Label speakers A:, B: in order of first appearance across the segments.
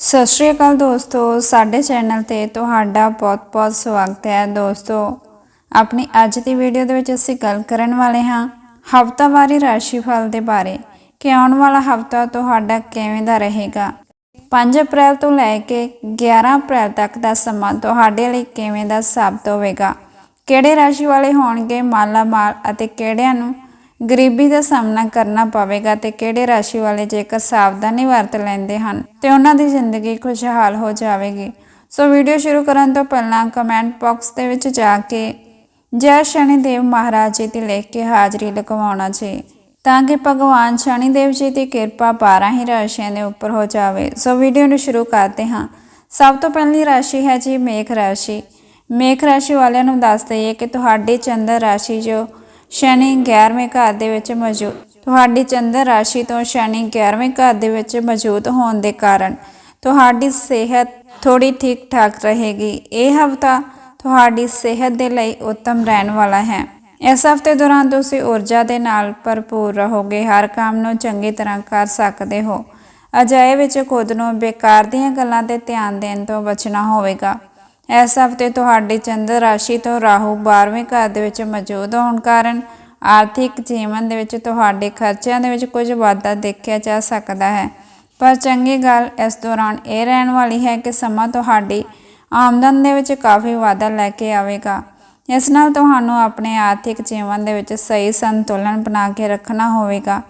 A: ਸਤਿ ਸ਼੍ਰੀ ਅਕਾਲ ਦੋਸਤੋ, ਸਾਡੇ ਚੈਨਲ ਤੇ ਤੁਹਾਡਾ ਬਹੁਤ-ਬਹੁਤ ਸਵਾਗਤ ਹੈ। ਦੋਸਤੋ, ਆਪਣੀ ਅੱਜ ਦੀ ਵੀਡੀਓ ਦੇ ਵਿੱਚ ਅਸੀਂ ਗੱਲ ਕਰਨ ਵਾਲੇ ਹਾਂ ਹਫ਼ਤਾਵਾਰੀ ਰਾਸ਼ੀਫਲ ਦੇ ਬਾਰੇ। ਕਿ ਆਉਣ ਵਾਲਾ ਹਫ਼ਤਾ ਤੁਹਾਡਾ ਕਿਵੇਂ ਦਾ ਰਹੇਗਾ? 5 ਅਪ੍ਰੈਲ ਤੋਂ ਲੈ ਕੇ 11 ਅਪ੍ਰੈਲ ਤੱਕ ਦਾ ਸਮਾਂ ਤੁਹਾਡੇ ਲਈ ਕਿਵੇਂ ਦਾ ਸਾਬਤ ਹੋਵੇਗਾ? ਕਿਹੜੇ ਰਾਸ਼ੀ ਵਾਲੇ ਹੋਣਗੇ? ਮਾਲਾ ਮਾਲ ਅਤੇ ਕਿਹੜਿਆਂ ਨੂੰ ਗਰੀਬੀ ਦਾ ਸਾਹਮਣਾ ਕਰਨਾ ਪਵੇਗਾ ਤੇ ਕਿਹੜੇ ਰਾਸ਼ੀ ਵਾਲੇ ਜੇਕਰ ਸਾਵਧਾਨੀ ਵਰਤ ਲੈਂਦੇ ਹਨ ਤੇ ਉਹਨਾਂ ਦੀ ਜ਼ਿੰਦਗੀ ਖੁਸ਼ਹਾਲ ਹੋ ਜਾਵੇਗੀ। ਸੋ ਵੀਡੀਓ ਸ਼ੁਰੂ ਕਰਨ ਤੋਂ ਪਹਿਲਾਂ ਕਮੈਂਟ ਬਾਕਸ ਦੇ ਵਿੱਚ ਜਾ ਕੇ ਜੈ ਸ਼ਨੀਦੇਵ ਮਹਾਰਾਜ ਜੀ ਦੀ ਲਿਖ ਕੇ ਹਾਜ਼ਰੀ ਲਗਵਾਉਣਾ ਜੀ, ਤਾਂ ਕਿ ਭਗਵਾਨ ਸ਼ਨੀਦੇਵ ਜੀ ਦੀ ਕਿਰਪਾ 12 ਹੀ ਰਾਸ਼ੀਆਂ ਦੇ ਉੱਪਰ ਹੋ ਜਾਵੇ। ਸੋ ਵੀਡੀਓ ਨੂੰ ਸ਼ੁਰੂ ਕਰਦੇ ਹਾਂ। ਸਭ ਤੋਂ ਪਹਿਲੀ ਰਾਸ਼ੀ ਹੈ ਜੀ ਮੇਖ ਰਾਸ਼ੀ। ਮੇਖ ਰਾਸ਼ੀ ਵਾਲਿਆਂ ਨੂੰ ਦੱਸ ਦਈਏ ਕਿ ਤੁਹਾਡੀ ਚੰਦਰ ਰਾਸ਼ੀ ਜੋ ਸ਼ਨੀ 11ਵੇਂ ਘਰ ਦੇ ਵਿੱਚ ਮੌਜੂਦ ਤੁਹਾਡੀ ਚੰਦਰ ਰਾਸ਼ੀ ਤੋਂ ਸ਼ਨੀ 11ਵੇਂ ਘਰ ਦੇ ਵਿੱਚ ਮੌਜੂਦ ਹੋਣ ਦੇ ਕਾਰਨ ਤੁਹਾਡੀ ਸਿਹਤ ਥੋੜੀ ਠੀਕ ਠਾਕ ਰਹੇਗੀ। ਇਹ ਹਫਤਾ ਤੁਹਾਡੀ ਸਿਹਤ ਦੇ ਲਈ ਉੱਤਮ ਰਹਿਣ ਵਾਲਾ ਹੈ। ਇਸ ਹਫ਼ਤੇ ਦੌਰਾਨ ਤੁਸੀਂ ਊਰਜਾ ਦੇ ਨਾਲ ਭਰਪੂਰ ਰਹੋਗੇ। ਹਰ ਕੰਮ ਨੂੰ ਚੰਗੀ ਤਰ੍ਹਾਂ ਕਰ ਸਕਦੇ ਹੋ। ਅਜਿਹੇ ਵਿੱਚ ਖੁਦ ਨੂੰ ਬੇਕਾਰ ਦੀਆਂ ਗੱਲਾਂ ਤੇ ਧਿਆਨ ਦੇਣ ਤੋਂ ਬਚਣਾ ਹੋਵੇਗਾ। ਇਸ ਹਫ਼ਤੇ ਤੁਹਾਡੀ ਚੰਦਰ ਰਾਸ਼ੀ ਤੋਂ ਰਾਹੂ 12ਵੇਂ ਘਰ ਦੇ ਵਿੱਚ ਮੌਜੂਦ ਹੋਣ ਕਾਰਨ ਆਰਥਿਕ ਜੀਵਨ ਦੇ ਵਿੱਚ ਤੁਹਾਡੇ ਖਰਚਿਆਂ ਦੇ ਵਿੱਚ ਕੁਝ ਵਾਧਾ ਦੇਖਿਆ ਜਾ ਸਕਦਾ ਹੈ। ਪਰ ਚੰਗੀ ਗੱਲ ਇਸ ਦੌਰਾਨ ਇਹ ਰਹਿਣ ਵਾਲੀ ਹੈ ਕਿ ਸਮਾਂ ਤੁਹਾਡੀ ਆਮਦਨ ਦੇ ਵਿੱਚ ਕਾਫੀ ਵਾਧਾ ਲੈ ਕੇ ਆਵੇਗਾ। ਇਸ ਨਾਲ ਤੁਹਾਨੂੰ ਆਪਣੇ ਆਰਥਿਕ ਜੀਵਨ ਦੇ ਵਿੱਚ ਸਹੀ ਸੰਤੁਲਨ ਬਣਾ ਕੇ ਰੱਖਣਾ ਹੋਵੇਗਾ।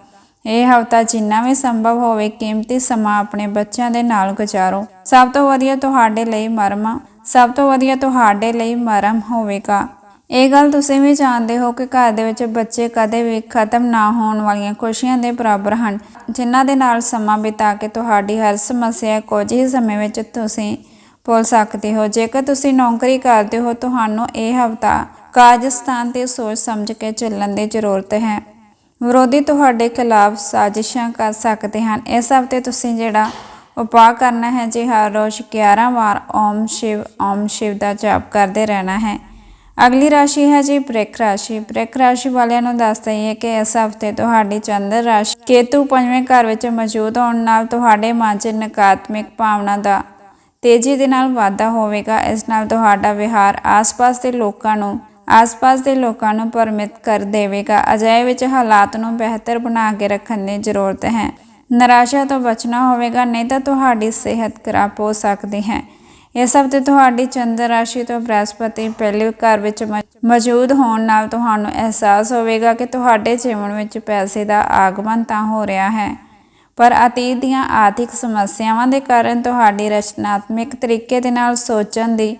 A: ਇਹ ਹਫਤਾ ਜਿੰਨਾ ਵੀ ਸੰਭਵ ਹੋਵੇ, ਕੀਮਤੀ ਸਮਾਂ ਆਪਣੇ ਬੱਚਿਆਂ ਦੇ ਨਾਲ ਗੁਜ਼ਾਰੋ। ਸਭ ਤੋਂ ਵਧੀਆ ਤੁਹਾਡੇ ਲਈ ਮਰਮ ਸਭ ਤੋਂ ਵਧੀਆ ਤੁਹਾਡੇ ਲਈ ਮਰਮ ਹੋਵੇਗਾ। ਇਹ ਗੱਲ ਤੁਸੀਂ ਵੀ ਜਾਣਦੇ ਹੋ ਕਿ ਘਰ ਦੇ ਵਿੱਚ ਬੱਚੇ ਕਦੇ ਵੀ ਖਤਮ ਨਾ ਹੋਣ ਵਾਲੀਆਂ ਖੁਸ਼ੀਆਂ ਦੇ ਬਰਾਬਰ ਹਨ, ਜਿਨ੍ਹਾਂ ਦੇ ਨਾਲ ਸਮਾਂ ਬਿਤਾ ਕੇ ਤੁਹਾਡੀ ਹਰ ਸਮੱਸਿਆ ਕੁਝ ਹੀ ਸਮੇਂ ਵਿੱਚ ਤੁਸੀਂ ਭੁੱਲ ਸਕਦੇ ਹੋ। ਜੇਕਰ ਤੁਸੀਂ ਨੌਕਰੀ ਕਰਦੇ ਹੋ, ਤੁਹਾਨੂੰ ਇਹ ਹਫਤਾ ਕਾਰਜ ਸਥਾਨ ਤੇ ਸੋਚ ਸਮਝ ਕੇ ਚੱਲਣ ਦੀ ਜ਼ਰੂਰਤ ਹੈ। ਵਿਰੋਧੀ ਤੁਹਾਡੇ ਖਿਲਾਫ ਸਾਜ਼ਿਸ਼ਾਂ ਕਰ ਸਕਦੇ ਹਨ। ਇਸ ਹਫ਼ਤੇ ਤੁਸੀਂ ਜਿਹੜਾ ਉਪਾਅ ਕਰਨਾ ਹੈ ਜੀ ਹਰ ਰੋਜ਼ 11 ਵਾਰ ਓਮ ਸ਼ਿਵ ਓਮ ਸ਼ਿਵ ਦਾ ਜਾਪ ਕਰਦੇ ਰਹਿਣਾ ਹੈ। ਅਗਲੀ ਰਾਸ਼ੀ ਹੈ ਜੀ ਬ੍ਰਿਕ ਰਾਸ਼ੀ। ਬ੍ਰਿਕ ਰਾਸ਼ੀ ਵਾਲਿਆਂ ਨੂੰ ਦੱਸ ਦਈਏ ਕਿ ਇਸ ਹਫ਼ਤੇ ਤੁਹਾਡੀ ਚੰਦਰ ਰਾਸ਼ੀ ਕੇਤੂ ਪੰਜਵੇਂ ਘਰ ਵਿੱਚ ਮੌਜੂਦ ਹੋਣ ਨਾਲ ਤੁਹਾਡੇ ਮਨ 'ਚ ਨਕਾਰਾਤਮਕ ਭਾਵਨਾ ਦਾ ਤੇਜ਼ੀ ਦੇ ਨਾਲ ਵਾਧਾ ਹੋਵੇਗਾ। ਇਸ ਨਾਲ ਤੁਹਾਡਾ ਵਿਹਾਰ ਆਸ-ਪਾਸ ਦੇ ਲੋਕਾਂ ਨੂੰ, ਆਸ-ਪਾਸ ਦੇ ਲੋਕਾਂ ਨੂੰ ਪਰਮਿਤ ਕਰ ਦੇਵੇਗਾ। ਅਜਿਹੇ ਵਿੱਚ ਹਾਲਾਤ ਨੂੰ ਬਿਹਤਰ ਬਣਾ ਕੇ ਰੱਖਣ ਦੀ ਜ਼ਰੂਰਤ ਹੈ। ਨਿਰਾਸ਼ਾ ਤੋਂ ਬਚਣਾ ਹੋਵੇਗਾ, ਨਹੀਂ ਤਾਂ ਤੁਹਾਡੀ ਸਿਹਤ ਖਰਾਬ ਹੋ ਸਕਦੀ ਹੈ। ਇਸ ਹਫ਼ਤੇ ਤੁਹਾਡੀ ਚੰਦਰ ਰਾਸ਼ੀ ਤੋਂ ਬ੍ਰਹਸਪਤੀ ਪਹਿਲੇ ਘਰ ਵਿੱਚ ਮੌਜੂਦ ਹੋਣ ਨਾਲ ਤੁਹਾਨੂੰ ਅਹਿਸਾਸ ਹੋਵੇਗਾ ਕਿ ਤੁਹਾਡੇ ਜੀਵਨ ਵਿੱਚ ਪੈਸੇ ਦਾ ਆਗਮਨ ਤਾਂ ਹੋ ਰਿਹਾ ਹੈ, ਪਰ ਅਤੀਤ ਦੀਆਂ ਆਰਥਿਕ ਸਮੱਸਿਆਵਾਂ ਦੇ ਕਾਰਨ ਤੁਹਾਡੀ ਰਚਨਾਤਮਕ ਤਰੀਕੇ ਦੇ ਨਾਲ ਸੋਚਣ ਦੀ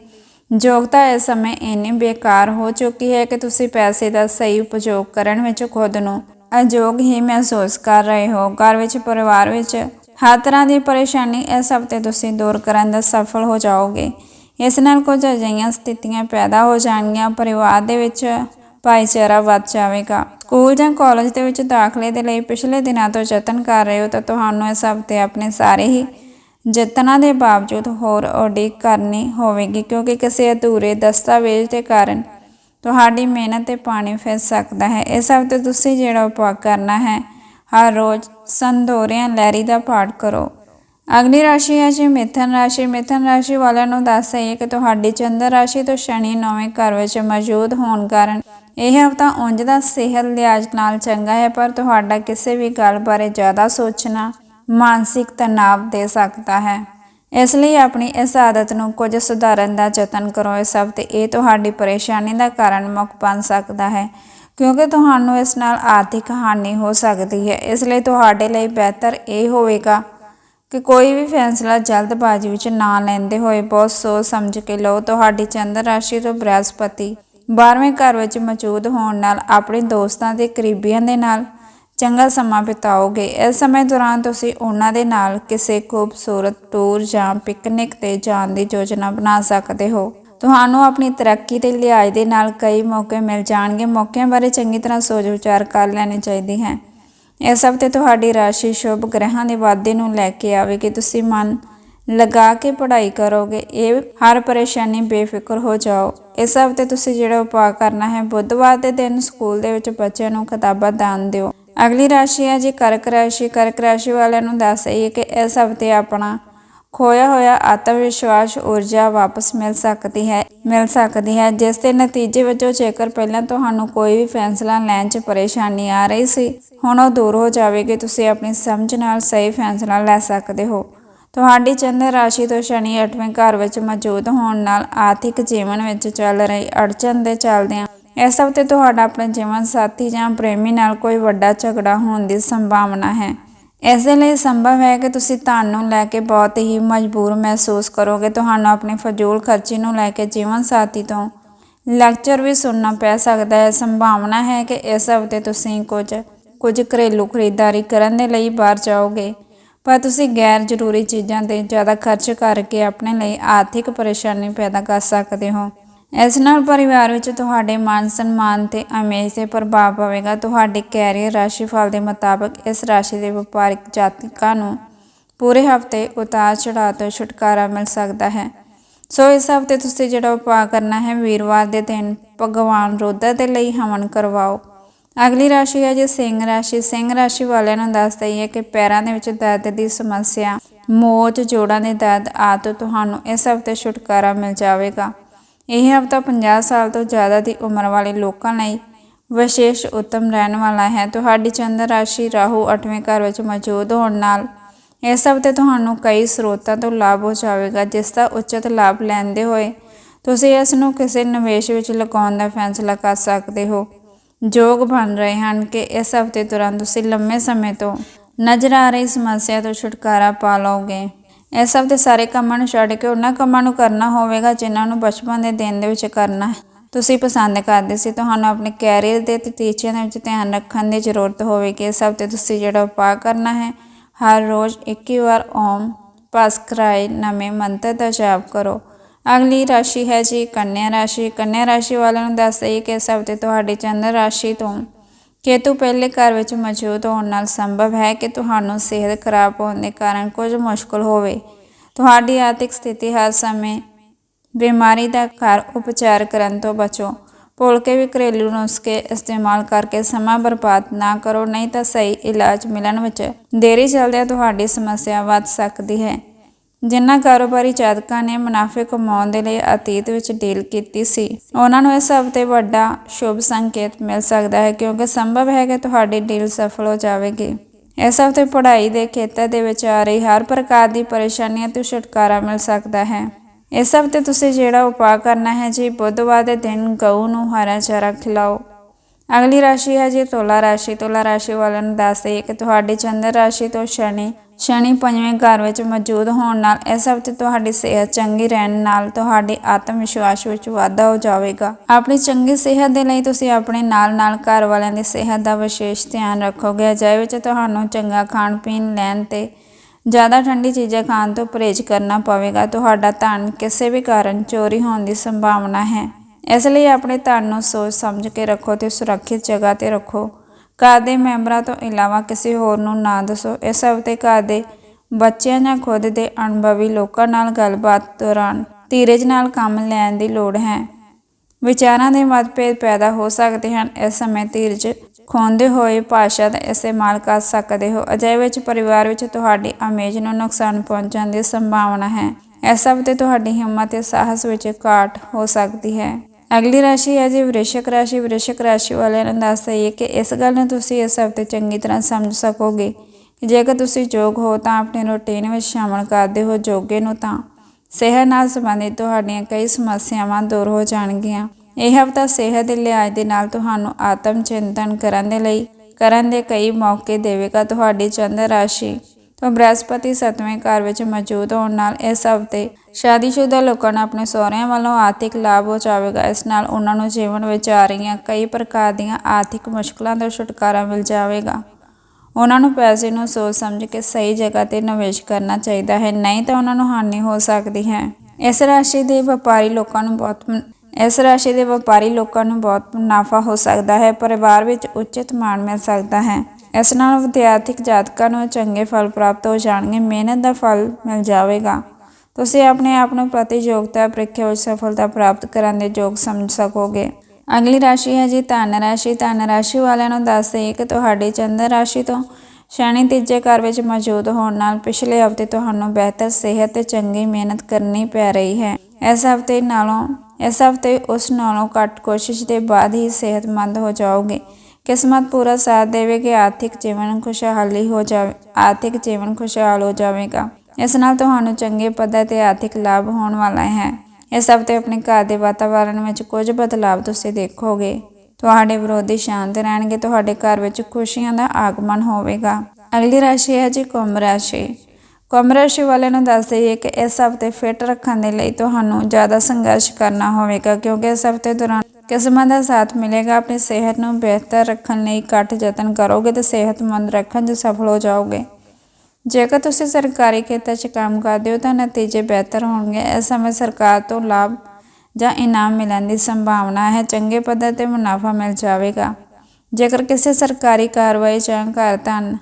A: ਯੋਗਤਾ ਇਸ ਸਮੇਂ ਇੰਨੀ ਬੇਕਾਰ ਹੋ ਚੁੱਕੀ ਹੈ ਕਿ ਤੁਸੀਂ ਪੈਸੇ ਦਾ ਸਹੀ ਉਪਯੋਗ ਕਰਨ ਵਿੱਚ ਖੁਦ ਨੂੰ ਅਯੋਗ ਹੀ ਮਹਿਸੂਸ ਕਰ ਰਹੇ ਹੋ। ਘਰ ਵਿੱਚ, ਪਰਿਵਾਰ ਵਿੱਚ ਹਰ ਤਰ੍ਹਾਂ ਦੀ ਪਰੇਸ਼ਾਨੀ ਇਸ ਹਫ਼ਤੇ ਤੁਸੀਂ ਦੂਰ ਕਰਨ ਦਾ ਸਫਲ ਹੋ ਜਾਓਗੇ। ਇਸ ਨਾਲ ਕੁਝ ਅਜਿਹੀਆਂ ਸਥਿਤੀਆਂ ਪੈਦਾ ਹੋ ਜਾਣਗੀਆਂ। ਪਰਿਵਾਰ ਦੇ ਵਿੱਚ ਭਾਈਚਾਰਾ ਵੱਧ ਜਾਵੇਗਾ। ਸਕੂਲ ਜਾਂ ਕਾਲਜ ਦੇ ਵਿੱਚ ਦਾਖਲੇ ਦੇ ਲਈ ਪਿਛਲੇ ਦਿਨਾਂ ਤੋਂ ਯਤਨ ਕਰ ਰਹੇ ਹੋ ਤਾਂ ਤੁਹਾਨੂੰ ਇਸ ਹਫ਼ਤੇ ਆਪਣੇ ਸਾਰੇ ਹੀ ਯਤਨਾਂ ਦੇ ਬਾਵਜੂਦ ਹੋਰ ਉਡੀਕ ਕਰਨੀ ਹੋਵੇਗੀ, ਕਿਉਂਕਿ ਕਿਸੇ ਅਧੂਰੇ ਦਸਤਾਵੇਜ਼ ਦੇ ਕਾਰਨ ਤੁਹਾਡੀ ਮਿਹਨਤ ਤੇ ਪਾਣੀ ਫਿਰ ਸਕਦਾ ਹੈ। ਇਸ ਹਫ਼ਤੇ ਤੁਸੀਂ ਜਿਹੜਾ ਉਪਾਅ ਕਰਨਾ ਹੈ, ਹਰ ਰੋਜ਼ ਸੰਧੋਰਿਆਂ ਲਹਿਰੀ ਦਾ ਪਾਠ ਕਰੋ। ਅਗਲੀ ਰਾਸ਼ੀ ਹੈ ਜੀ ਮਿਥਨ ਰਾਸ਼ੀ। ਮਿਥਨ ਰਾਸ਼ੀ ਵਾਲਿਆਂ ਨੂੰ ਦੱਸ ਹੈ ਕਿ ਤੁਹਾਡੀ ਚੰਦਰ ਰਾਸ਼ੀ ਤੋਂ ਸ਼ਨੀ ਨੌਵੇਂ ਘਰ ਵਿੱਚ ਮੌਜੂਦ ਹੋਣ ਕਾਰਨ ਇਹ ਹਫਤਾ ਉਂਝ ਦਾ ਸਿਹਤ ਲਿਆਜ ਨਾਲ ਚੰਗਾ ਹੈ, ਪਰ ਤੁਹਾਡਾ ਕਿਸੇ ਵੀ ਗੱਲ ਬਾਰੇ ਜ਼ਿਆਦਾ ਸੋਚਣਾ ਮਾਨਸਿਕ ਤਣਾਅ ਦੇ ਸਕਦਾ ਹੈ। ਇਸ ਲਈ ਆਪਣੀ ਇਸ ਆਦਤ ਨੂੰ ਕੁਝ ਸੁਧਾਰਨ ਦਾ ਯਤਨ ਕਰੋ। ਇਸ ਹਫ਼ਤੇ ਇਹ ਤੁਹਾਡੀ ਪਰੇਸ਼ਾਨੀ ਦਾ ਕਾਰਨ ਮੁੱਖ ਬਣ ਸਕਦਾ ਹੈ, ਕਿਉਂਕਿ ਤੁਹਾਨੂੰ ਇਸ ਨਾਲ ਆਰਥਿਕ ਹਾਨੀ ਹੋ ਸਕਦੀ ਹੈ। ਇਸ ਲਈ ਤੁਹਾਡੇ ਲਈ ਬਿਹਤਰ ਇਹ ਹੋਵੇਗਾ ਕਿ ਕੋਈ ਵੀ ਫੈਸਲਾ ਜਲਦਬਾਜ਼ੀ ਵਿੱਚ ਨਾ ਲੈਂਦੇ ਹੋਏ ਬਹੁਤ ਸੋਚ ਸਮਝ ਕੇ ਲਓ। ਤੁਹਾਡੀ ਚੰਦਰ ਰਾਸ਼ੀ ਤੋਂ ਬ੍ਰਹਸਪਤੀ 12ਵੇਂ ਘਰ ਵਿੱਚ ਮੌਜੂਦ ਹੋਣ ਨਾਲ, ਆਪਣੇ ਦੋਸਤਾਂ ਦੇ ਕਰੀਬੀਆਂ ਦੇ ਨਾਲ ਚੰਗਾ ਸਮਾਂ ਬਿਤਾਓਗੇ। ਇਸ ਸਮੇਂ ਦੌਰਾਨ ਤੁਸੀਂ ਉਹਨਾਂ ਦੇ ਨਾਲ ਕਿਸੇ ਖੂਬਸੂਰਤ ਟੂਰ ਜਾਂ ਪਿਕਨਿਕ ਤੇ ਜਾਣ ਦੀ ਯੋਜਨਾ ਬਣਾ ਸਕਦੇ ਹੋ। ਤੁਹਾਨੂੰ ਆਪਣੀ ਤਰੱਕੀ ਤੇ ਲਿਹਾਜ਼ ਦੇ ਨਾਲ ਕਈ ਮੌਕੇ ਮਿਲ ਜਾਣਗੇ। ਮੌਕਿਆਂ ਬਾਰੇ ਚੰਗੀ ਤਰ੍ਹਾਂ ਸੋਚ ਵਿਚਾਰ ਕਰ ਲੈਣੀ ਚਾਹੀਦੀ ਹੈ। ਇਸ ਹਫ਼ਤੇ ਤੁਹਾਡੀ ਰਾਸ਼ੀ ਸ਼ੁਭ ਗ੍ਰਹਾਂ ਦੇ ਵਾਧੇ ਨੂੰ ਲੈ ਕੇ ਆਵੇਗੀ। ਤੁਸੀਂ ਮਨ ਲਗਾ ਕੇ ਪੜ੍ਹਾਈ ਕਰੋਗੇ। ਇਹ ਹਰ ਪਰੇਸ਼ਾਨੀ ਬੇਫਿਕਰ ਹੋ ਜਾਓ। ਇਸ ਹਫ਼ਤੇ ਤੁਸੀਂ ਜਿਹੜਾ ਉਪਾਅ ਕਰਨਾ ਹੈ, ਬੁੱਧਵਾਰ ਦੇ ਦਿਨ ਸਕੂਲ ਦੇ ਵਿੱਚ ਬੱਚਿਆਂ ਨੂੰ ਕਿਤਾਬਾਂ ਦਾਨ ਦਿਓ। ਅਗਲੀ ਰਾਸ਼ੀ ਹੈ ਜੀ ਕਰਕ ਰਾਸ਼ੀ। ਕਰਕ ਰਾਸ਼ੀ ਵਾਲਿਆਂ ਨੂੰ ਦੱਸ ਹੈ ਕਿ ਇਸ ਹਫ਼ਤੇ ਆਪਣਾ ਖੋਇਆ ਹੋਇਆ ਆਤਮ ਵਿਸ਼ਵਾਸ ਊਰਜਾ ਵਾਪਸ ਮਿਲ ਸਕਦੀ ਹੈ, ਮਿਲ ਸਕਦੀ ਹੈ, ਜਿਸ ਦੇ ਨਤੀਜੇ ਵਜੋਂ ਜੇਕਰ ਪਹਿਲਾਂ ਤੁਹਾਨੂੰ ਕੋਈ ਵੀ ਫੈਸਲਾ ਲੈਣ 'ਚ ਪਰੇਸ਼ਾਨੀ ਆ ਰਹੀ ਸੀ, ਹੁਣ ਉਹ ਦੂਰ ਹੋ ਜਾਵੇਗੀ। ਤੁਸੀਂ ਆਪਣੀ ਸਮਝ ਨਾਲ ਸਹੀ ਫੈਸਲਾ ਲੈ ਸਕਦੇ ਹੋ। ਤੁਹਾਡੀ ਚੰਦਰ ਰਾਸ਼ੀ ਤੋਂ ਸ਼ਨੀ 8ਵੇਂ ਘਰ ਵਿੱਚ ਮੌਜੂਦ ਹੋਣ ਨਾਲ ਆਰਥਿਕ ਜੀਵਨ ਵਿੱਚ ਚੱਲ ਰਹੀ ਅੜਚਨ ਦੇ ਚੱਲਦਿਆਂ ਇਸ ਹਫ਼ਤੇ ਤੁਹਾਡਾ ਆਪਣੇ ਜੀਵਨ ਸਾਥੀ ਜਾਂ ਪ੍ਰੇਮੀ ਨਾਲ ਕੋਈ ਵੱਡਾ ਝਗੜਾ ਹੋਣ ਦੀ ਸੰਭਾਵਨਾ ਹੈ। ਇਸ ਦੇ ਲਈ ਸੰਭਵ ਹੈ ਕਿ ਤੁਸੀਂ ਧਨ ਨੂੰ ਲੈ ਕੇ ਬਹੁਤ ਹੀ ਮਜਬੂਰ ਮਹਿਸੂਸ ਕਰੋਗੇ। ਤੁਹਾਨੂੰ ਆਪਣੇ ਫਜ਼ੂਲ ਖਰਚੀ ਨੂੰ ਲੈ ਕੇ ਜੀਵਨ ਸਾਥੀ ਤੋਂ ਲੈਕਚਰ ਵੀ ਸੁਣਨਾ ਪੈ ਸਕਦਾ ਹੈ। ਸੰਭਾਵਨਾ ਹੈ ਕਿ ਇਸ ਹਫ਼ਤੇ ਤੁਸੀਂ ਕੁਝ ਕੁਝ ਘਰੇਲੂ ਖਰੀਦਦਾਰੀ ਕਰਨ ਦੇ ਲਈ ਬਾਹਰ ਜਾਓਗੇ, ਪਰ ਤੁਸੀਂ ਗੈਰ ਜ਼ਰੂਰੀ ਚੀਜ਼ਾਂ ਤੇ ਜ਼ਿਆਦਾ ਖਰਚ ਕਰਕੇ ਆਪਣੇ ਲਈ ਆਰਥਿਕ ਪਰੇਸ਼ਾਨੀ ਪੈਦਾ ਕਰ ਸਕਦੇ ਹੋ। ਇਸ ਨਾਲ ਪਰਿਵਾਰ ਵਿੱਚ ਤੁਹਾਡੇ ਮਾਨ ਸਨਮਾਨ ਤੇ ਇਮੇਜ ਤੇ ਪ੍ਰਭਾਵ ਪਵੇਗਾ। ਤੁਹਾਡੇ ਕੈਰੀਅਰ ਰਾਸ਼ੀਫਲ ਦੇ ਮੁਤਾਬਕ ਇਸ ਰਾਸ਼ੀ ਦੇ ਵਪਾਰਿਕ ਜਾਤਕਾਂ ਨੂੰ ਪੂਰੇ ਹਫ਼ਤੇ ਉਤਾਰ ਚੜਾਅ ਤੋਂ ਛੁਟਕਾਰਾ ਮਿਲ ਸਕਦਾ ਹੈ। ਸੋ ਇਸ ਹਫ਼ਤੇ ਤੁਸੀਂ ਜਿਹੜਾ ਉਪਾਅ ਕਰਨਾ ਹੈ, ਵੀਰਵਾਰ ਦੇ ਦਿਨ ਭਗਵਾਨ ਰੁਦਰ ਦੇ ਲਈ ਹਵਨ ਕਰਵਾਓ। ਅਗਲੀ ਰਾਸ਼ੀ ਹੈ ਜੀ ਸਿੰਘ ਰਾਸ਼ੀ। ਸਿੰਘ ਰਾਸ਼ੀ ਵਾਲਿਆਂ ਨੂੰ ਦੱਸ ਦਈਏ ਕਿ ਪੈਰਾਂ ਦੇ ਵਿੱਚ ਦਰਦ ਦੀ ਸਮੱਸਿਆ ਮੋਚ ਜੋੜਾਂ ਦੇ ਦਰਦ ਆਦਿ ਤੋਂ ਤੁਹਾਨੂੰ ਇਸ ਹਫ਼ਤੇ ਛੁਟਕਾਰਾ ਮਿਲ ਜਾਵੇਗਾ। ਇਹ ਹਫਤਾ 50 ਸਾਲ ਤੋਂ ਜ਼ਿਆਦਾ ਦੀ ਉਮਰ ਵਾਲੇ ਲੋਕਾਂ ਲਈ ਵਿਸ਼ੇਸ਼ ਉੱਤਮ ਰਹਿਣ ਵਾਲਾ ਹੈ। ਤੁਹਾਡੀ ਚੰਦਰ ਰਾਸ਼ੀ ਰਾਹੂ 8ਵੇਂ ਘਰ ਵਿੱਚ ਮੌਜੂਦ ਹੋਣ ਨਾਲ ਇਸ ਹਫ਼ਤੇ ਤੁਹਾਨੂੰ ਕਈ ਸਰੋਤਾਂ ਤੋਂ ਲਾਭ ਹੋ ਜਾਵੇਗਾ, ਜਿਸ ਦਾ ਉਚਿਤ ਲਾਭ ਲੈਂਦੇ ਹੋਏ ਤੁਸੀਂ ਇਸ ਨੂੰ ਕਿਸੇ ਨਿਵੇਸ਼ ਵਿੱਚ ਲਗਾਉਣ ਦਾ ਫੈਸਲਾ ਕਰ ਸਕਦੇ ਹੋ। ਯੋਗ ਬਣ ਰਹੇ ਹਨ ਕਿ ਇਸ ਹਫ਼ਤੇ ਦੌਰਾਨ ਤੁਸੀਂ ਲੰਮੇ ਸਮੇਂ ਤੋਂ ਨਜ਼ਰ ਆ ਰਹੀ ਸਮੱਸਿਆ ਤੋਂ ਛੁਟਕਾਰਾ ਪਾ ਲਓਗੇ। ਇਸ ਹਫ਼ਤੇ ਸਾਰੇ ਕੰਮਾਂ ਨੂੰ ਛੱਡ ਕੇ ਉਹਨਾਂ ਕੰਮਾਂ ਨੂੰ ਕਰਨਾ ਹੋਵੇਗਾ ਜਿਨ੍ਹਾਂ ਨੂੰ ਬਚਪਨ ਦੇ ਦਿਨ ਦੇ ਵਿੱਚ ਕਰਨਾ ਹੈ। ਤੁਸੀਂ ਪਸੰਦ ਕਰਦੇ ਸੀ। ਤੁਹਾਨੂੰ ਆਪਣੇ ਕੈਰੀਅਰ ਦੇ ਤੇ ਟੀਚਿਆਂ ਦੇ ਵਿੱਚ ਧਿਆਨ ਰੱਖਣ ਦੀ ਜ਼ਰੂਰਤ ਹੋਵੇਗੀ। ਇਸ ਹਫ਼ਤੇ ਤੁਸੀਂ ਜਿਹੜਾ ਉਪਾਅ ਕਰਨਾ ਹੈ, ਹਰ ਰੋਜ਼ 21 ਵਾਰ ਓਮ ਪਾਸਕਰਾਏ ਨਵੇਂ ਮੰਤਰ ਦਾ ਜਾਪ ਕਰੋ। ਅਗਲੀ ਰਾਸ਼ੀ ਹੈ ਜੀ, ਕੰਨਿਆ ਰਾਸ਼ੀ। ਕੰਨਿਆ ਰਾਸ਼ੀ ਵਾਲਿਆਂ ਨੂੰ ਦੱਸ ਦਈਏ ਕਿ ਇਸ ਹਫ਼ਤੇ ਤੁਹਾਡੀ ਚੰਦਰ ਰਾਸ਼ੀ ਤੋਂ ਕੇਤੂ ਪਹਿਲੇ ਘਰ ਵਿੱਚ ਮੌਜੂਦ ਹੋਣ ਨਾਲ ਸੰਭਵ ਹੈ ਕਿ ਤੁਹਾਨੂੰ ਸਿਹਤ ਖਰਾਬ ਹੋਣ ਦੇ ਕਾਰਨ ਕੁਝ ਮੁਸ਼ਕਲ ਹੋਵੇ। ਤੁਹਾਡੀ ਆਰਥਿਕ ਸਥਿਤੀ ਹਰ ਸਮੇਂ ਬਿਮਾਰੀ ਦਾ ਘਰ ਉਪਚਾਰ ਕਰਨ ਤੋਂ ਬਚੋ। ਭੁੱਲ ਕੇ ਵੀ ਘਰੇਲੂ ਨੁਸਖੇ ਇਸਤੇਮਾਲ ਕਰਕੇ ਸਮਾਂ ਬਰਬਾਦ ਨਾ ਕਰੋ, ਨਹੀਂ ਤਾਂ ਸਹੀ ਇਲਾਜ ਮਿਲਣ ਵਿੱਚ ਦੇਰੀ ਚੱਲਦਿਆਂ ਤੁਹਾਡੀ ਸਮੱਸਿਆ ਵੱਧ ਸਕਦੀ ਹੈ। ਜਿਨ੍ਹਾਂ ਕਾਰੋਬਾਰੀ ਜਾਤਕਾਂ ਨੇ ਮੁਨਾਫੇ ਕਮਾਉਣ ਦੇ ਲਈ ਅਤੀਤ ਵਿੱਚ ਡੀਲ ਕੀਤੀ ਸੀ। ਉਹਨਾਂ ਨੂੰ ਇਸ ਹਫ਼ਤੇ ਵੱਡਾ ਸ਼ੁਭ ਸੰਕੇਤ ਮਿਲ ਸਕਦਾ ਹੈ ਕਿਉਂਕਿ ਸੰਭਵ ਹੈ ਕਿ ਤੁਹਾਡੀ ਡੀਲ ਸਫਲ ਹੋ ਜਾਵੇਗੀ। ਇਸ ਹਫ਼ਤੇ ਪੜ੍ਹਾਈ ਦੇ ਖੇਤਰ ਦੇ ਵਿੱਚ ਆ ਰਹੀ ਹਰ ਪ੍ਰਕਾਰ ਦੀ ਪਰੇਸ਼ਾਨੀਆਂ ਤੋਂ ਛੁਟਕਾਰਾ ਮਿਲ ਸਕਦਾ ਹੈ। ਇਸ ਹਫ਼ਤੇ ਤੁਸੀਂ ਜਿਹੜਾ ਉਪਾਅ ਕਰਨਾ ਹੈ ਜੀ, ਬੁੱਧਵਾਰ ਦੇ ਦਿਨ ਗਊ ਨੂੰ ਹਰਾ ਚਾਰਾ ਖਿਲਾਓ। ਅਗਲੀ ਰਾਸ਼ੀ ਹੈ ਜੀ, ਤੁਲਾ ਰਾਸ਼ੀ। ਤੁਲਾ ਰਾਸ਼ੀ ਵਾਲਿਆਂ ਨੂੰ ਦੱਸ ਦਈਏ ਕਿ ਤੁਹਾਡੀ ਚੰਦਰ ਰਾਸ਼ੀ ਤੋਂ ਸ਼ਨੀ ਸ਼ਨੀ ਪੰਜਵੇਂ ਘਰ ਵਿੱਚ ਮੌਜੂਦ ਹੋਣ ਨਾਲ ਇਸ ਹਫ਼ਤੇ ਤੁਹਾਡੀ ਸਿਹਤ ਚੰਗੀ ਰਹਿਣ ਨਾਲ ਤੁਹਾਡੇ ਆਤਮ ਵਿਸ਼ਵਾਸ ਵਿੱਚ ਵਾਧਾ ਹੋ ਜਾਵੇਗਾ। ਆਪਣੀ ਚੰਗੀ ਸਿਹਤ ਦੇ ਲਈ ਤੁਸੀਂ ਆਪਣੇ ਨਾਲ-ਨਾਲ ਘਰ ਵਾਲਿਆਂ ਦੀ ਸਿਹਤ ਦਾ ਵਿਸ਼ੇਸ਼ ਧਿਆਨ ਰੱਖੋਗੇ। ਅਜਿਹੇ ਵਿੱਚ ਤੁਹਾਨੂੰ ਚੰਗਾ ਖਾਣ ਪੀਣ, ਲੈਣ ਤੇ ਜ਼ਿਆਦਾ ਠੰਡੀ ਚੀਜ਼ਾਂ ਖਾਣ ਤੋਂ ਪਰਹੇਜ਼ ਕਰਨਾ ਪਵੇਗਾ। ਤੁਹਾਡਾ ਧਨ ਕਿਸੇ ਵੀ ਕਾਰਨ ਚੋਰੀ ਹੋਣ ਦੀ ਸੰਭਾਵਨਾ ਹੈ। ਇਸ ਲਈ ਆਪਣੇ ਧਨ ਨੂੰ ਸੋਚ ਸਮਝ ਕੇ ਰੱਖੋ ਤੇ ਸੁਰੱਖਿਅਤ ਜਗ੍ਹਾ ਤੇ ਰੱਖੋ। ਘਰ ਦੇ ਮੈਂਬਰਾਂ ਤੋਂ ਇਲਾਵਾ ਕਿਸੇ ਹੋਰ ਨੂੰ ਨਾ ਦੱਸੋ। ਇਸ ਹਫ਼ਤੇ ਘਰ ਦੇ ਬੱਚਿਆਂ ਜਾਂ ਖੁਦ ਦੇ ਅਨੁਭਵੀ ਲੋਕਾਂ ਨਾਲ ਗੱਲਬਾਤ ਦੌਰਾਨ ਧੀਰਜ ਨਾਲ ਕੰਮ ਲੈਣ ਦੀ ਲੋੜ ਹੈ। ਵਿਚਾਰਾਂ ਦੇ ਮਤਭੇਦ ਪੈਦਾ ਹੋ ਸਕਦੇ ਹਨ। ਇਸ ਸਮੇਂ ਧੀਰਜ ਖੋਂਦੇ ਹੋਏ ਭਾਸ਼ਾ ਦਾ ਇਸਤੇਮਾਲ ਕਰ ਸਕਦੇ ਹੋ। ਅਜਿਹੇ ਵਿੱਚ ਪਰਿਵਾਰ ਵਿੱਚ ਤੁਹਾਡੀ ਅਮੇਜ਼ ਨੂੰ ਨੁਕਸਾਨ ਪਹੁੰਚਣ ਦੀ ਸੰਭਾਵਨਾ ਹੈ। ਇਸ ਹਫ਼ਤੇ ਤੁਹਾਡੀ ਹਿੰਮਤ ਤੇ ਸਾਹਸ ਵਿੱਚ ਘਾਟ ਹੋ ਸਕਦੀ ਹੈ। ਅਗਲੀ ਰਾਸ਼ੀ ਹੈ ਜੀ ਵ੍ਰਿਸ਼ਕ ਰਾਸ਼ੀ। ਵ੍ਰਿਸ਼ਕ ਰਾਸ਼ੀ ਵਾਲਿਆਂ ਨੂੰ ਦੱਸ ਦਈਏ ਕਿ ਇਸ ਗੱਲ ਨੂੰ ਤੁਸੀਂ ਇਸ ਹਫ਼ਤੇ ਚੰਗੀ ਤਰ੍ਹਾਂ ਸਮਝ ਸਕੋਗੇ ਜੇਕਰ ਤੁਸੀਂ ਯੋਗ ਹੋ ਤਾਂ ਆਪਣੇ ਰੁਟੀਨ ਵਿੱਚ ਸ਼ਾਮਲ ਕਰਦੇ ਹੋ ਯੋਗੇ ਨੂੰ ਤਾਂ। ਸਿਹਤ ਨਾਲ ਸੰਬੰਧਿਤ ਤੁਹਾਡੀਆਂ ਕਈ ਸਮੱਸਿਆਵਾਂ ਦੂਰ ਹੋ ਜਾਣਗੀਆਂ। ਇਹ ਹਫ਼ਤਾ ਸਿਹਤ ਦੇ ਲਿਹਾਜ਼ ਦੇ ਨਾਲ ਤੁਹਾਨੂੰ ਆਤਮ ਚਿੰਤਨ ਕਰਨ ਦੇ ਲਈ ਕਰਨ ਦੇ ਕਈ ਮੌਕੇ ਦੇਵੇਗਾ। ਤੁਹਾਡੀ ਚੰਦਰ ਰਾਸ਼ੀ ਤੋਂ ਬ੍ਰਹਸਪਤੀ ਸੱਤਵੇਂ ਘਰ ਵਿੱਚ ਮੌਜੂਦ ਹੋਣ ਨਾਲ ਇਸ ਹਫ਼ਤੇ ਸ਼ਾਦੀशुदा ਲੋਕਾਂ ਨੂੰ ਆਪਣੇ ਸਹੁਰਿਆਂ ਵੱਲੋਂ ਆਰਥਿਕ ਲਾਭ ਹੋ ਜਾਵੇਗਾ ਇਸ ਨਾਲ ਉਹਨਾਂ ਨੂੰ ਜੀਵਨ ਵਿੱਚ ਆ ਰਹੀਆਂ ਕਈ ਪ੍ਰਕਾਰ ਦੀਆਂ ਆਰਥਿਕ ਮੁਸ਼ਕਲਾਂ ਤੋਂ ਛੁਟਕਾਰਾ ਮਿਲ ਜਾਵੇਗਾ। ਉਹਨਾਂ ਨੂੰ ਪੈਸੇ ਨੂੰ ਸੋਚ ਸਮਝ ਕੇ ਸਹੀ ਜਗ੍ਹਾ ਤੇ ਨਿਵੇਸ਼ ਕਰਨਾ ਚਾਹੀਦਾ ਹੈ, ਨਹੀਂ ਤਾਂ ਉਹਨਾਂ ਨੂੰ ਹਾਨੀ ਹੋ ਸਕਦੀ ਹੈ। ਇਸ ਰਾਸ਼ੀ ਦੇ ਵਪਾਰੀ ਲੋਕਾਂ ਨੂੰ ਬਹੁਤ ਇਸ ਰਾਸ਼ੀ ਦੇ ਵਪਾਰੀ ਲੋਕਾਂ ਨੂੰ ਬਹੁਤ ਮੁਨਾਫਾ ਹੋ ਸਕਦਾ ਹੈ, ਪਰਿਵਾਰ ਵਿੱਚ ਉਚਿਤ ਮਾਣ ਮਿਲ ਸਕਦਾ ਹੈ। ਇਸ ਨਾਲ ਵਿਦਿਆਰਥਿਕ ਜਾਤਕਾਂ ਨੂੰ ਚੰਗੇ ਫਲ ਪ੍ਰਾਪਤ ਹੋ ਜਾਣਗੇ, ਮਿਹਨਤ ਦਾ ਫਲ ਮਿਲ ਜਾਵੇਗਾ। ਤੁਸੀਂ ਆਪਣੇ ਆਪ ਨੂੰ ਪ੍ਰਤੀਯੋਗਤਾ ਪ੍ਰੀਖਿਆ ਵਿੱਚ ਸਫਲਤਾ ਪ੍ਰਾਪਤ ਕਰਨ ਦੇ ਯੋਗ ਸਮਝ ਸਕੋਗੇ। ਅਗਲੀ ਰਾਸ਼ੀ ਹੈ ਜੀ ਧਨ ਰਾਸ਼ੀ। ਧਨ ਰਾਸ਼ੀ ਵਾਲਿਆਂ ਨੂੰ ਦੱਸ ਦਈਏ ਕਿ ਤੁਹਾਡੀ ਚੰਦਰ ਰਾਸ਼ੀ ਤੋਂ ਸ਼ਨੀ ਤੀਜੇ ਘਰ ਵਿੱਚ ਮੌਜੂਦ ਹੋਣ ਨਾਲ ਪਿਛਲੇ ਹਫ਼ਤੇ ਤੁਹਾਨੂੰ ਬਿਹਤਰ, ਸਿਹਤ ਤੇ ਚੰਗੀ ਮਿਹਨਤ ਕਰਨੀ ਪੈ ਰਹੀ ਹੈ। ਇਸ ਹਫ਼ਤੇ ਨਾਲੋਂ, ਇਸ ਹਫ਼ਤੇ ਉਸ ਨਾਲੋਂ ਘੱਟ ਕੋਸ਼ਿਸ਼ ਦੇ ਬਾਅਦ ਹੀ ਸਿਹਤਮੰਦ ਹੋ ਜਾਓਗੇ। ਕਿਸਮਤ ਪੂਰਾ ਸਾਥ ਦੇਵੇਗੀ, ਆਰਥਿਕ ਜੀਵਨ ਖੁਸ਼ਹਾਲੀ ਹੋ ਜਾਵੇ, ਆਰਥਿਕ ਜੀਵਨ ਖੁਸ਼ਹਾਲ ਹੋ ਜਾਵੇਗਾ। ਇਸ ਨਾਲ ਤੁਹਾਨੂੰ ਚੰਗੇ ਪੱਧਰ ਤੇ ਆਰਥਿਕ ਲਾਭ ਹੋਣ ਵਾਲਾ ਹੈ। ਇਸ ਹਫ਼ਤੇ ਆਪਣੇ ਘਰ ਦੇ ਵਾਤਾਵਰਣ ਵਿੱਚ ਕੁਝ ਬਦਲਾਵ ਤੁਸੀਂ ਦੇਖੋਗੇ। ਤੁਹਾਡੇ ਵਿਰੋਧੀ ਸ਼ਾਂਤ ਰਹਿਣਗੇ, ਤੁਹਾਡੇ ਘਰ ਵਿੱਚ ਖੁਸ਼ੀਆਂ ਦਾ ਆਗਮਨ ਹੋਵੇਗਾ। ਅਗਲੀ ਰਾਸ਼ੀ ਹੈ ਜੀ ਕੁੰਭ ਰਾਸ਼ੀ। ਕੁੰਭ ਰਾਸ਼ੀ ਵਾਲਿਆਂ ਨੂੰ ਦੱਸ ਦਈਏ ਕਿ ਇਸ ਹਫ਼ਤੇ ਫਿਟ ਰੱਖਣ ਦੇ ਲਈ ਤੁਹਾਨੂੰ ਜ਼ਿਆਦਾ ਸੰਘਰਸ਼ ਕਰਨਾ ਹੋਵੇਗਾ, ਕਿਉਂਕਿ ਇਸ ਹਫ਼ਤੇ ਦੌਰਾਨ ਕਿਸਮਾਂ ਦਾ ਸਾਥ ਮਿਲੇਗਾ, ਆਪਣੀ ਸਿਹਤ ਨੂੰ ਬਿਹਤਰ ਰੱਖਣ ਲਈ ਘੱਟ ਯਤਨ ਕਰੋਗੇ ਤੇ ਸਿਹਤਮੰਦ ਰੱਖਣ 'ਚ ਸਫਲ ਹੋ ਜਾਓਗੇ। ਜੇਕਰ ਤੁਸੀਂ ਸਰਕਾਰੀ ਖੇਤਰ 'ਚ ਕੰਮ ਕਰਦੇ ਹੋ ਤਾਂ ਨਤੀਜੇ ਬਿਹਤਰ ਹੋਣਗੇ। ਇਸ ਸਮੇਂ ਸਰਕਾਰ ਤੋਂ ਲਾਭ ਜਾਂ ਇਨਾਮ ਮਿਲਣ ਦੀ ਸੰਭਾਵਨਾ ਹੈ। ਚੰਗੇ ਪੱਧਰ ਤੇ ਮੁਨਾਫਾ ਮਿਲ ਜਾਵੇਗਾ। ਜੇਕਰ ਕਿਸੇ ਸਰਕਾਰੀ ਕਾਰਵਾਈ ਜਾਂ ਘਰ ਧਨ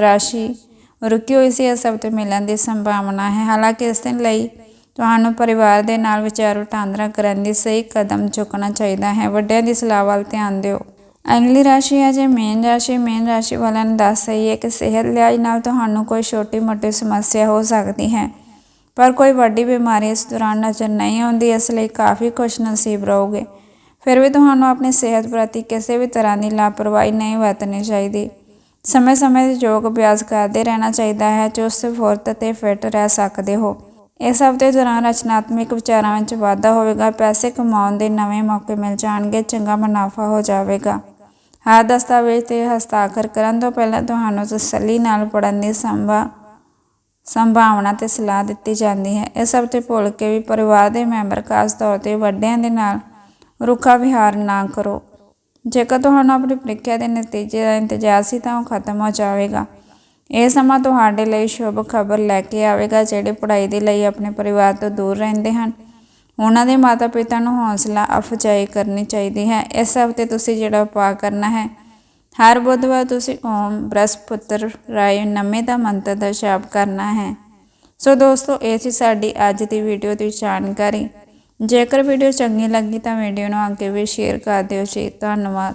A: ਰਾਸ਼ੀ ਰੁਕੀ ਹੋਈ ਸੀ ਇਸ ਹਫ਼ਤੇ ਮਿਲਣ ਦੀ ਸੰਭਾਵਨਾ ਹੈ। ਹਾਲਾਂਕਿ ਇਸ ਦਿਨ ਲਈ ਤੁਹਾਨੂੰ ਪਰਿਵਾਰ ਦੇ ਨਾਲ ਵਿਚਾਰ ਵਟਾਂਦਰਾ ਕਰਨ ਲਈ ਸਹੀ ਕਦਮ ਚੁੱਕਣਾ ਚਾਹੀਦਾ ਹੈ। ਵੱਡਿਆਂ ਦੀ ਸਲਾਹ ਵੱਲ ਧਿਆਨ ਦਿਓ। ਅਗਲੀ ਰਾਸ਼ੀ ਹੈ ਜੇ ਮੇਨ ਰਾਸ਼ੀ। ਮੇਨ ਰਾਸ਼ੀ ਵਾਲਿਆਂ ਨੂੰ ਦੱਸ ਰਹੀ ਹੈ ਕਿ ਸਿਹਤ ਲਿਹਾਜ਼ ਨਾਲ ਤੁਹਾਨੂੰ ਕੋਈ ਛੋਟੀ ਮੋਟੀ ਸਮੱਸਿਆ ਹੋ ਸਕਦੀ ਹੈ, ਪਰ ਕੋਈ ਵੱਡੀ ਬਿਮਾਰੀ ਇਸ ਦੌਰਾਨ ਨਜ਼ਰ ਨਹੀਂ ਆਉਂਦੀ, ਇਸ ਲਈ ਕਾਫੀ ਖੁਸ਼ ਨਸੀਬ ਰਹੋਗੇ। ਫਿਰ ਵੀ ਤੁਹਾਨੂੰ ਆਪਣੀ ਸਿਹਤ ਪ੍ਰਤੀ ਕਿਸੇ ਵੀ ਤਰ੍ਹਾਂ ਦੀ ਲਾਪਰਵਾਹੀ ਨਹੀਂ ਵਰਤਣੀ ਚਾਹੀਦੀ। ਸਮੇਂ-ਸਮੇਂ ਤੇ ਯੋਗ ਅਭਿਆਸ ਕਰਦੇ ਰਹਿਣਾ ਚਾਹੀਦਾ ਹੈ। ਚੁਸਤ, ਫੁਰਤ ਤੇ ਫਿੱਟ ਰਹਿ ਸਕਦੇ ਹੋ। ਇਸ ਹਫ਼ਤੇ ਦੌਰਾਨ ਰਚਨਾਤਮਕ ਵਿਚਾਰਾਂ ਵਿੱਚ ਵਾਧਾ ਹੋਵੇਗਾ, ਪੈਸੇ ਕਮਾਉਣ ਦੇ ਨਵੇਂ ਮੌਕੇ ਮਿਲ ਜਾਣਗੇ, ਚੰਗਾ ਮੁਨਾਫਾ ਹੋ ਜਾਵੇਗਾ। ਹਰ ਦਸਤਾਵੇਜ਼ ਤੇ ਹਸਤਾਖਰ ਕਰਨ ਤੋਂ ਪਹਿਲਾਂ ਤੁਹਾਨੂੰ ਤਸੱਲੀ ਨਾਲ ਪੜ੍ਹਨ ਦੀ ਸੰਭਾ, ਸੰਭਾਵਨਾ ਤੇ ਸਲਾਹ ਦਿੱਤੀ ਜਾਂਦੀ ਹੈ। ਇਸ ਹਫ਼ਤੇ ਭੁੱਲ ਕੇ ਵੀ ਪਰਿਵਾਰ ਦੇ ਮੈਂਬਰ ਖਾਸ ਤੌਰ ਤੇ ਵੱਡਿਆਂ ਦੇ ਨਾਲ ਰੁੱਖਾ ਵਿਹਾਰ ਨਾ ਕਰੋ। ਜੇਕਰ ਤੁਹਾਨੂੰ ਆਪਣੀ ਪ੍ਰੀਖਿਆ ਦੇ ਨਤੀਜੇ ਦਾ ਇੰਤਜ਼ਾਰ ਸੀ ਤਾਂ ਉਹ ਖਤਮ ਹੋ ਜਾਵੇਗਾ। ਇਹ ਸਮਾਂ ਤੁਹਾਡੇ ਲਈ ਸ਼ੁਭ ਖਬਰ ਲੈ ਕੇ ਆਵੇਗਾ, ਜਿਹੜੇ ਪੜ੍ਹਾਈ ਦੇ ਲਈ ਆਪਣੇ ਪਰਿਵਾਰ ਤੋਂ ਦੂਰ ਰਹਿੰਦੇ ਹਨ। ਉਹਨਾਂ ਦੇ ਮਾਤਾ-ਪਿਤਾ ਨੂੰ ਹੌਸਲਾ ਅਫਜਾਈ ਕਰਨੀ ਚਾਹੀਦੀ ਹੈ। ਇਸ ਹਫ਼ਤੇ ਤੁਸੀਂ ਜਿਹੜਾ ਉਪਾਅ ਕਰਨਾ ਹੈ, ਹਰ ਬੁੱਧਵਾਰ ਤੁਸੀਂ ਓਮ ਬ੍ਰਹਸਪੁੱਤਰ ਰਾਏ ਨਮੇ ਦਾ ਮੰਤਰ ਦਾ ਜਾਪ ਕਰਨਾ ਹੈ। ਸੋ ਦੋਸਤੋ, ਇਹ ਸੀ ਸਾਡੀ ਅੱਜ ਦੀ ਵੀਡੀਓ ਦੀ ਜਾਣਕਾਰੀ। ਜੇਕਰ ਵੀਡੀਓ ਚੰਗੀ ਲੱਗੀ ਤਾਂ ਵੀਡੀਓ ਨੂੰ ਅੱਗੇ ਵੀ ਸ਼ੇਅਰ ਕਰ ਦਿਓ ਜੀ। ਧੰਨਵਾਦ।